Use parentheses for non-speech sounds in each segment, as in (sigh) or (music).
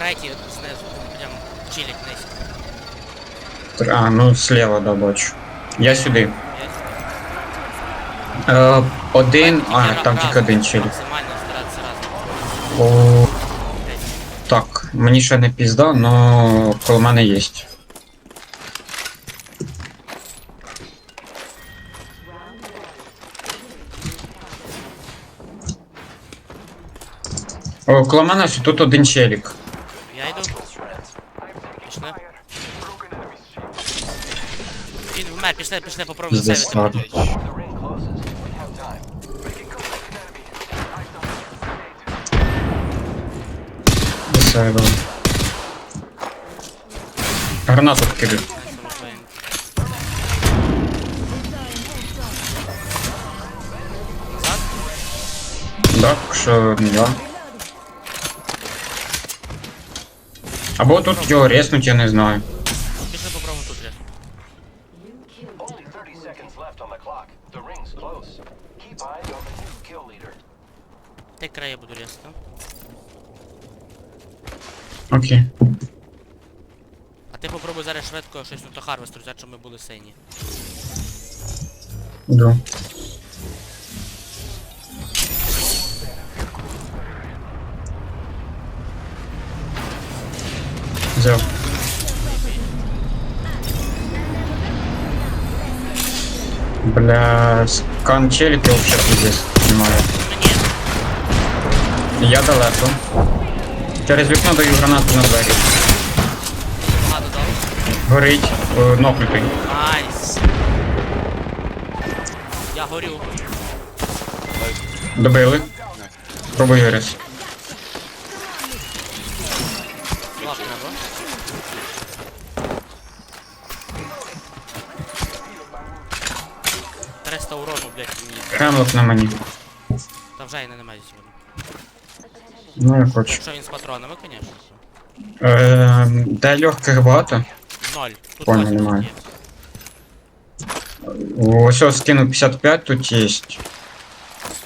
третій знизу, прям чилять вниз. А, ну слева, да, бачу. Я сюди. Е, один. А, там тільки один. Максимально. О, так, мені ще не пізда, но коло мене є. О, коло мене тут один челік. Я йду. Пішли. Він вмер, пішли, пішли, попробуй засейвити. Засейвили. Гранату вкидаю. Так, що я. Або тут його резнуть, я не знаю. Only 30 seconds left on the clock. The ring's close. Keep eyes on the new kill leader. Ти крає буду різати. Окей. А ти попробуй зараз швидко щось тут Харвест взяти, щоб ми були сині. Іду. Взяв. Бля, скан челики вообще пиздец ні, Я далеко. Через вікно даю гранату на двері. Горить, е, нокнутий. Найс. Я горю. Добили. Пробуй виріс. Хемлок на мені. Та вже й не немає сьогодні. Ну я хочу. Якщо він з патронами, звісно. Е, де легких багато? Ноль. Тут Понял, восемь немає. є. Ось ось скину 55, тут є.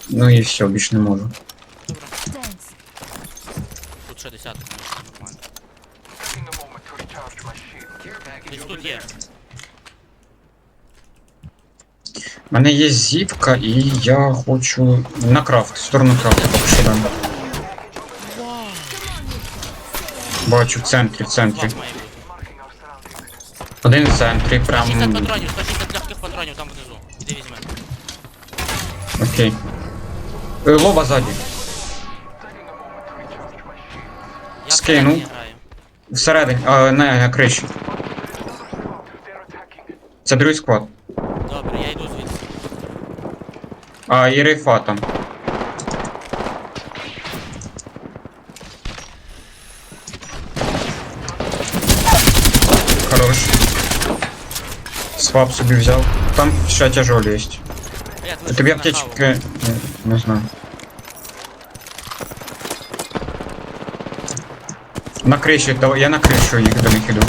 Ну і все, більше не можу. Тут ще десяток, звісно, нормально. Taking a moment to recharge my shield. Care package Десь over тут є. У мене є зіпка і я хочу на крафт, в сторону крафту поки що дам. Бачу в центрі, в центрі. Один в центрі, 160 прям. патронів, 160 легких патронів там внизу. Іди візьми. Окей. Е, Лоба ззаді. Я Скинув. всередині граю. Всередині, а, на, на криші. Це другий склад. А, і рейфа там. Хорош. Свап собі взяв. Там ще тяжолі є. Блядь, ви А тобі що на каву? аптечки. Не, не знаю. На криші, то я на кришу їх до них іду.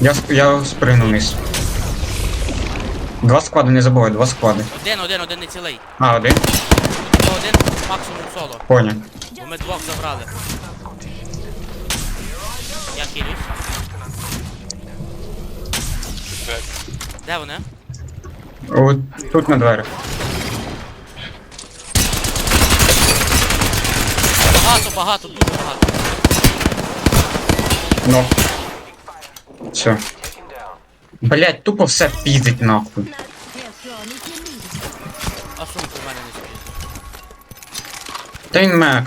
Я, сп- я спригну вниз. Два склади, не забувай, два склади. Один, один, один не цілий. А, один? То один, максимум соло. Понял. Бо ми двох забрали. Я хилюсь. Де вони? От тут на дверях. Багато, багато, дуже багато. Ну. Все. Блять, тупо все піздить нахуй. А сумку в мене не спізнив. Та він мене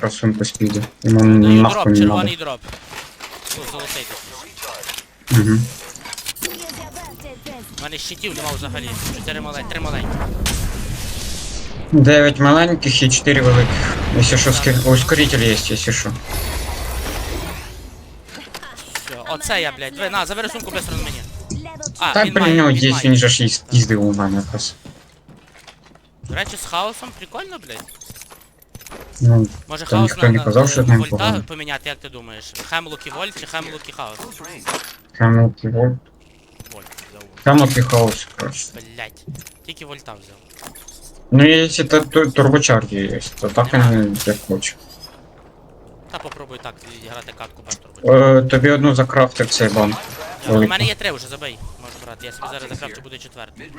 спіде. Йому Даю нахуй дроп, не червоний надо. дроп. О, золотий такий. Угу. У мене щитів нема взагалі. Чотири маленькі, три маленькі. Дев'ять маленьких і чотири великих. Якщо що, ски... ускоритель є, якщо що. Оце я, блядь. Ви, на, забери сумку быстро на мені. А, Та він при має, нього він є, має. він же ж і спіздив у мене якраз. До речі, з хаосом прикольно, блядь. Ну, Може Та хаос ніхто не казав, що з ним вольта погано. поміняти, як ти думаєш? Хемлок і вольт чи хемлок і хаос? Хемлок і Вольт. Хамлок і хаос, коротше. Блять. Тільки вольта взяв. Ну, якщо та ту- є, то так і як хочу. Та попробуй так грати катку турбо. Е, тобі одну закрафтив цей банк. У мене є три вже забий. Можеш брати. Я собі зараз закрафчу буде четвертий.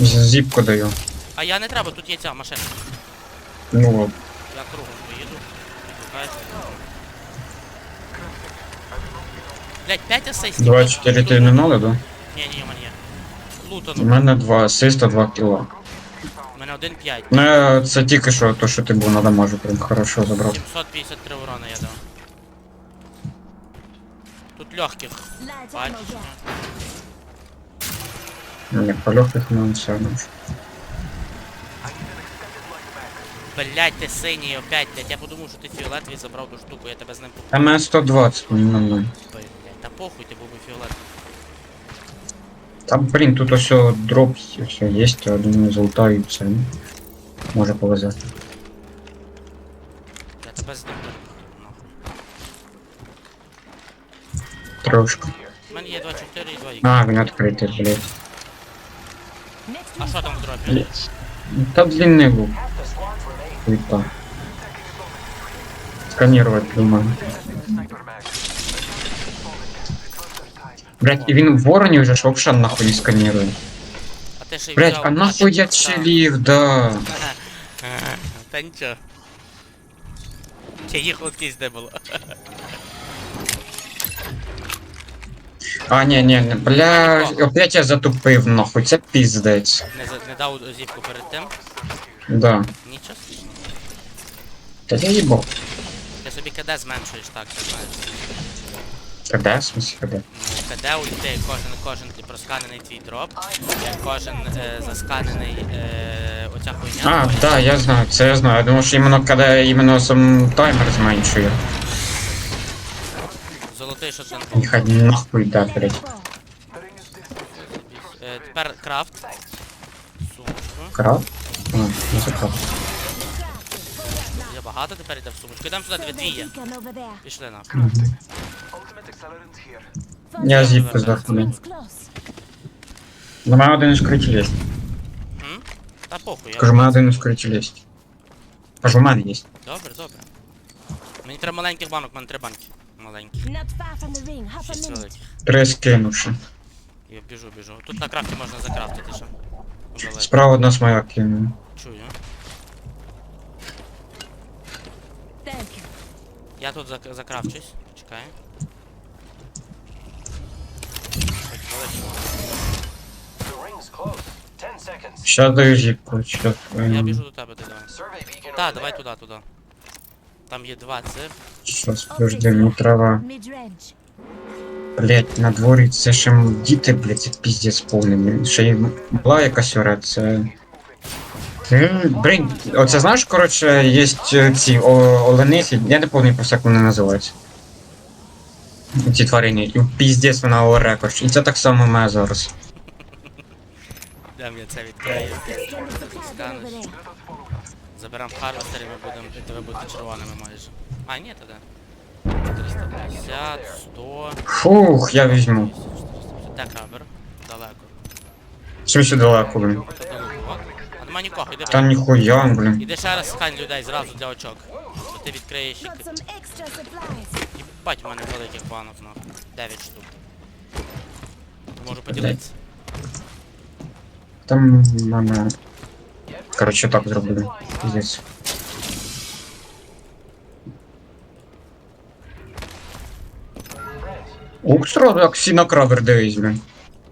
Зіпку даю. А я не треба, тут є ця машина. Ну, Я кругом поїду. Блять, 5 асистів. 24 ти не надо, да? Ні, ні, у мене є. У мене 2 асиста, 2 кіла. Мене 1-5. Ну, це тільки що, то, що ти був на дамажу, прям хорошо забрав. 753 урона я дав. Тут легких. Бачиш? Ні, по легких нам все одно. Блять, ти синій опять, блять. Я подумав, що ти фіолетовий забрав ту штуку, я тебе з ним. Та мене 120, ну, ну, ну. Блять, та похуй, ти був би фіолетовий. Та, блін, тут ось дроп, все є, один золота і все. ну. Може повезе. Я тебе з ним нахуй. Трошки. У мене є 2-4 і 2 х А, він відкритий, блядь. А що там в дропі? Та длинний був. Half the squads remain. Хуйта. Сканировать думаю. Блять, і він в вороні вже ж вообще нахуй не сканирує. А ти ще й Блять, взяв а нахуй я так. челів, да. (laughs) Та нічого. Чи їх лоткість де було? А, ні, ні, не, бля, опять я затупив, нахуй, це піздець. Не, за- не дав зівку перед тим? Да. Нічого. Та я їбав. Ти собі КД зменшуєш так, ти знаєш. Каде, в смысле, каде? Ну, КД ульти, кожен, кожен просканений твій дроп, кожен е, засканений е, оця хуйня. А, твоя. да, я знаю, це я знаю. Я думав, що іменно каде іменно сам таймер зменшує. Золотий шотган. Нехай нахуй, да, блять. Е, тепер крафт. Сумочку. Крав? А, не закрав. Є багато тепер йде в сумочку. Йдемо сюди, дві є. Пішли на. Я зіпку здохну. На мене один із критів є. М? Та похуй, я. Кажу, мене один із критів є. Кажу, у мене є. Добре, добре. Мені треба маленьких банок, у мене три банки. Маленькі. Шість великих. Три скинувши. Я біжу, біжу. Тут на крафті можна закрафтити ще. Далеко. Справа одна смоя кинула. Чую. Я тут зак закрафчусь. Чекай. Хоч далеко. The ring's close. Ten seconds. Щас даю зіпку, щас. Я біжу до тебе, ти давай. Та, давай туди, туди. Там є два цих. Щас, подожди, мені треба. Блять, на дворі це ще діти, блять, це піздець повний, блін. Ще й була якась це. М, Блін, оце знаєш, коротше, є ці о- оленихи, я не пам'ятаю просто як вони називаються. Ці тварини, і піздець вона оре, коротше. І це так само мене зараз. Дам я це відкрию. Сканеш. Заберемо харвестер і ми будемо. і ви будете червоними майже. А, ні, тоді. 350, 100. Фух, я візьму. 200, 450. Де крабер? Далеко. Чим сюди далеко, блін. Тут далеко. От. А нема нікого, йди. Та ніхуя, блін. Іди ще раз скань людей зразу для очок. Бо ти відкриєш і Бать, у мене великих банок, нахуй. 9 штук. Можу поділитися. Там в мене. Коротше, так зроблю. Піздець. Ух, сразу як всі на кравер дивись, блін.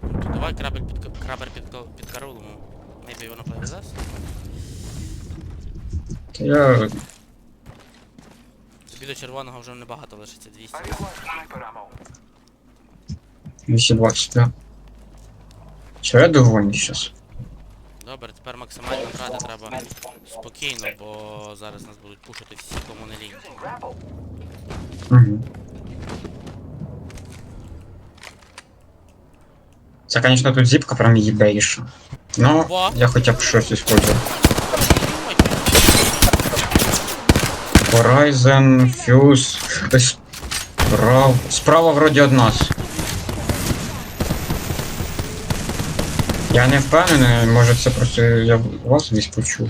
То давай крабель під крабер під, ка- під караулом. Maybe воно пов'язався? Та Я Тобі до червоного вже небагато лишиться 200. 220, да. Що я довольний щас. Добре, тепер максимально грати треба спокійно, бо зараз нас будуть пушити всі, кому не лінь. Using grapple. Угу. Це, конечно, тут зіпка прям їбейша. Ну, Во. я хоча б щось использую. Horizon, Fuse. Ось справа. Справа вроді од нас. Я не впевнений, може це просто я вас десь почув.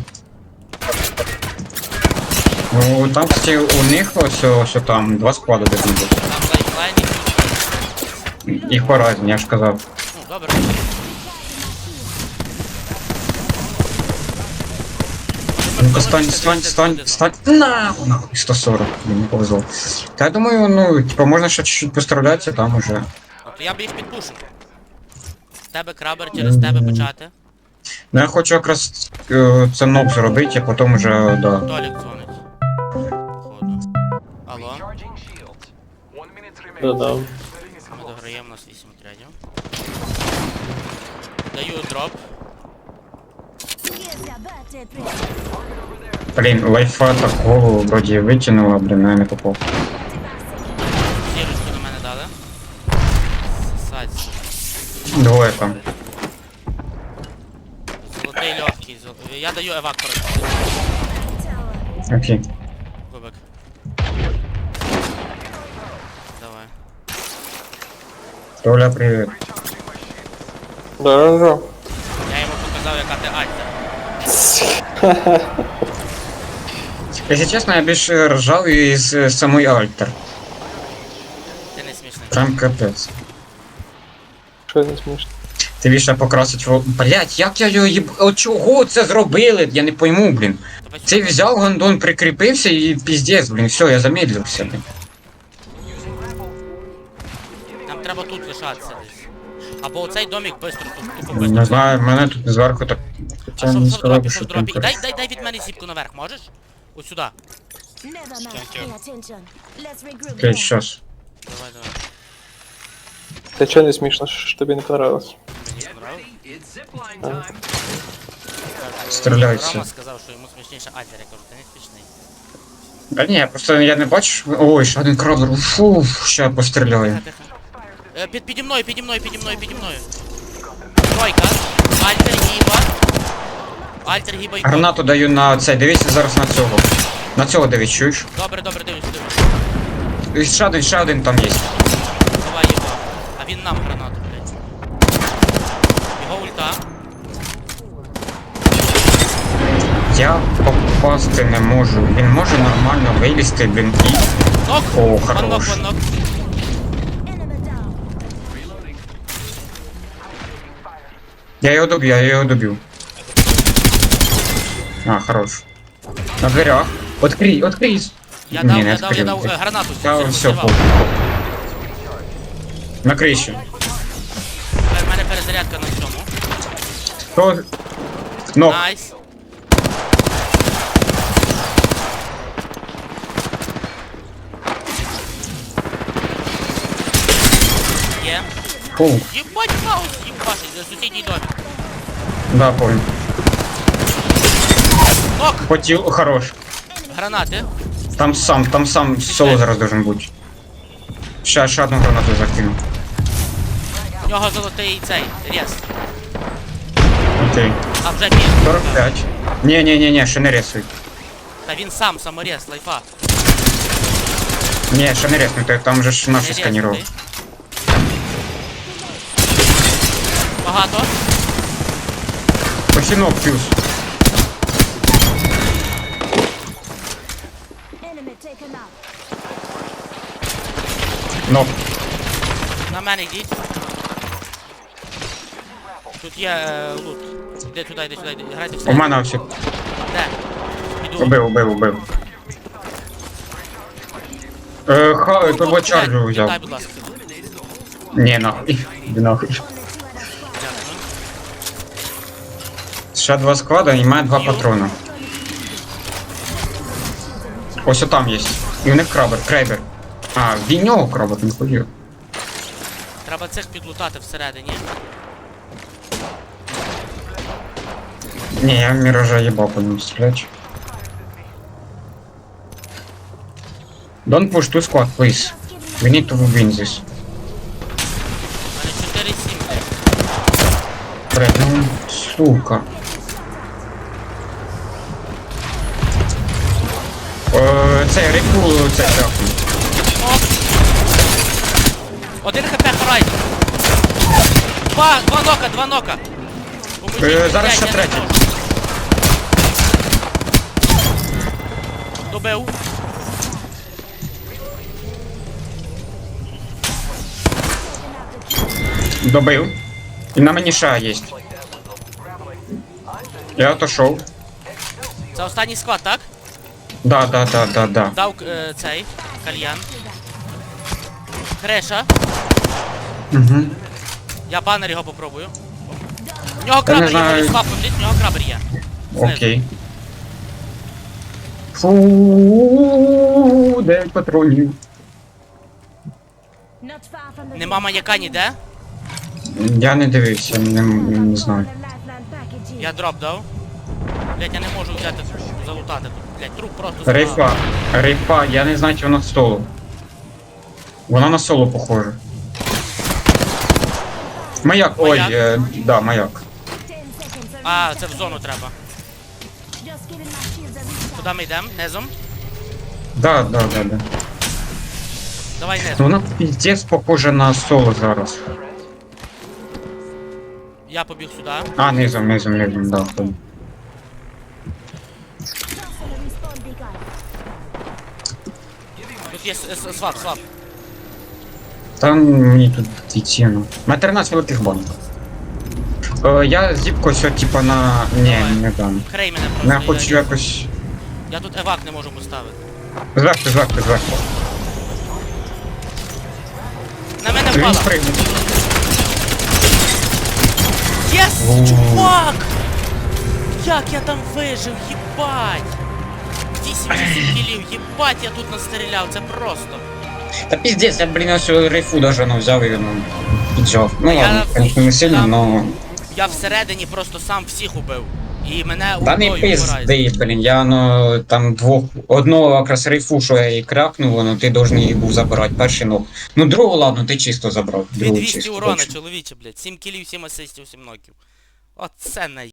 Ну там кстати, у них ось ось там два склада де буде. Там лайфлайні. І Horizon, я ж казав. Ну, добре. Ну-ка стань, стань, стань, стань. На! Нахуй 140, мені не повезло. Та я думаю, ну, типа, можна ще чуть-чуть пострілятися, там уже. Ну, я б їх підпушив. Тебе крабер через тебе почати. Ну я хочу якраз е, це ноб зробити, а потім вже, да. Толік дзвонить. Походу. Алло, Charging shields. One minute remaining. да. ми дограємо, у нас 8 трядів. Даю дроп. Блін, лайфа такого вроді витягнула, блін, я не попав. Зірочку на мене дали. Сосать. Двоє там. Золотий легкий. зол- Я даю евактор. Окей. Кубик. Давай. Толя, привіт. Да, да, да. Я йому показав, яка ти альта. Якщо чесно, я більше ржав із самої Альтер. Ти не смішний. Прям капець. Що не смішно? Ти більше покрасить во. Блять, як я його їб... От чого це зробили? Я не пойму, блін. Цей взяв гандон, прикріпився і піздець, блін, все, я замедлився, блін. Нам треба тут лишатися десь. Або оцей домик бистро тут, тупо Не знаю, мене тут зверху так. А Хоча що не в сказав, дропі, би, що що в там дропі? Дай, коротше. дай, дай від мене зіпку наверх, можеш? Ось сюди. Окей, щас. Давай, давай. Та чого не смішно, що ж тобі не понравилось? Мені понравилось. It's zipline time. Стріляються. Рома сказав, що йому смішніше Альтер, я кажу, ти не смішний. А ні, просто я не бачу. Ой, ще один крадер. Фу, ще постріляю. Тихо, тихо. Е, Під, піді мною, піді мною, піді мною, піді мною. Тройка. Альтер, гіба. Альтер, гіба і. Гранату даю на цей, дивіться зараз на цього. На цього дивись, чуєш? Добре, добре, дивись, дивись. Ще один, ще один там є. Давай його. А він нам гранату, блядь. Його ульта. Я попасти не можу. Він може нормально вилізти, блін, і. Нок! О, нок, хорош. нок. Я його доб'ю, я його доб'ю. А, хорош. На дверях. Открий, открий. Я Ні, дав, не я дав, я відкрив. дав е, гранату. Я всю все, розірвав. пол. На криші. Тепер в мене перезарядка на цьому. То... Ну, Найс. Є. фу, Єбать, хаос, їбашить, за сусідній домик. да, понял. Нок! Хотів, хорош. Гранати. Там сам, там сам соло зараз должен бути. Ще, ще одну гранату закину. В нього золотий цей, рез. Окей. А вже пів. 45. Ні, ні, ні, ні, ще не рисуй. Та він сам, саморез, лайфа. Ні, ще не рисуй, там же ж Не наші рез сканірував. туди. Багато. Посінок фюз. Нок. На мене йдіть. Тут є е, лут. Іди туди, іди сюди, іди. Грайте все. У мене всі. Де? Іду. Убив, убив, убив. Е, ха, турбочарджу взяв. Дай, будь ласка. Ні, нахуй. Іди нахуй. Дякую. Ще два склада і має два патрона. Ось там є. І в них крабер, крейбер. А, в нього крабер, не ходив. Треба цих підлутати всередині. Ні, я міража їбав по ньому стріляч. Don't push two squad, please. We need to win this. У 4-7. Блядь, ну, сука. Е, Цей рейку, цей трахнув. Один хп харайдер. Два, два нока, два нока. Е, зараз ще третій. Добив. Добив. І на мені ще є. Я отошов. Це останній склад, так? Да, да, да, да, да. Дав е, цей кальян. Креша. Угу. Я банер його попробую. В нього крабер є, знаю. Владислав, поблизь, в нього крабер є. Окей. Фу, дев'ять патронів. Нема маяка ніде. Я не дивився, не, не знаю. Я дроп дав. Блять, я не можу взяти залутати тут. Блять, труп просто. Рейфа, рейфа, я не знаю, чи вона соло. Вона на соло похожа. Маяк, ой, Маяк? е, да, маяк. А, це в зону треба. Куди ми йдемо? Низом? Да, да, да, да. Давай низом. Ну, Вона піздець похожа на соло зараз. Я побіг сюди. А, низом, низом, низом, да. Тут є с- с- свап, свап. Там мені тут йти, ну. На 13 великих банок. Е, я зіпко сьо, типа на... Ні, не дам. Крей мене Я просто. хочу я, якось... я тут евак не можу поставити. Зверху, зверху, зверху. На мене Він впала. спригнув. Єс! Чувак! Як я там вижив, їбать! 8 (clears throat) кілів, їбать, я тут настріляв, це просто. Та піздець, я, блін, ось рейфу даже ну, взяв і ну, піджав. Ну я- ладно, конечно, не сильно, я- но... Я всередині просто сам всіх убив. І мене Та не ультою вбирають. пизди, блін, я ну там двох, одного якраз рейфу, що я її кракнув, ну ти должен її був забирати, перший ну. Ну другого, ладно, ти чисто забрав. Другого 200 чисто. урона, точно. чоловіче, блядь. 7 кілів, 7 асистів, 7 ноків. Оце най...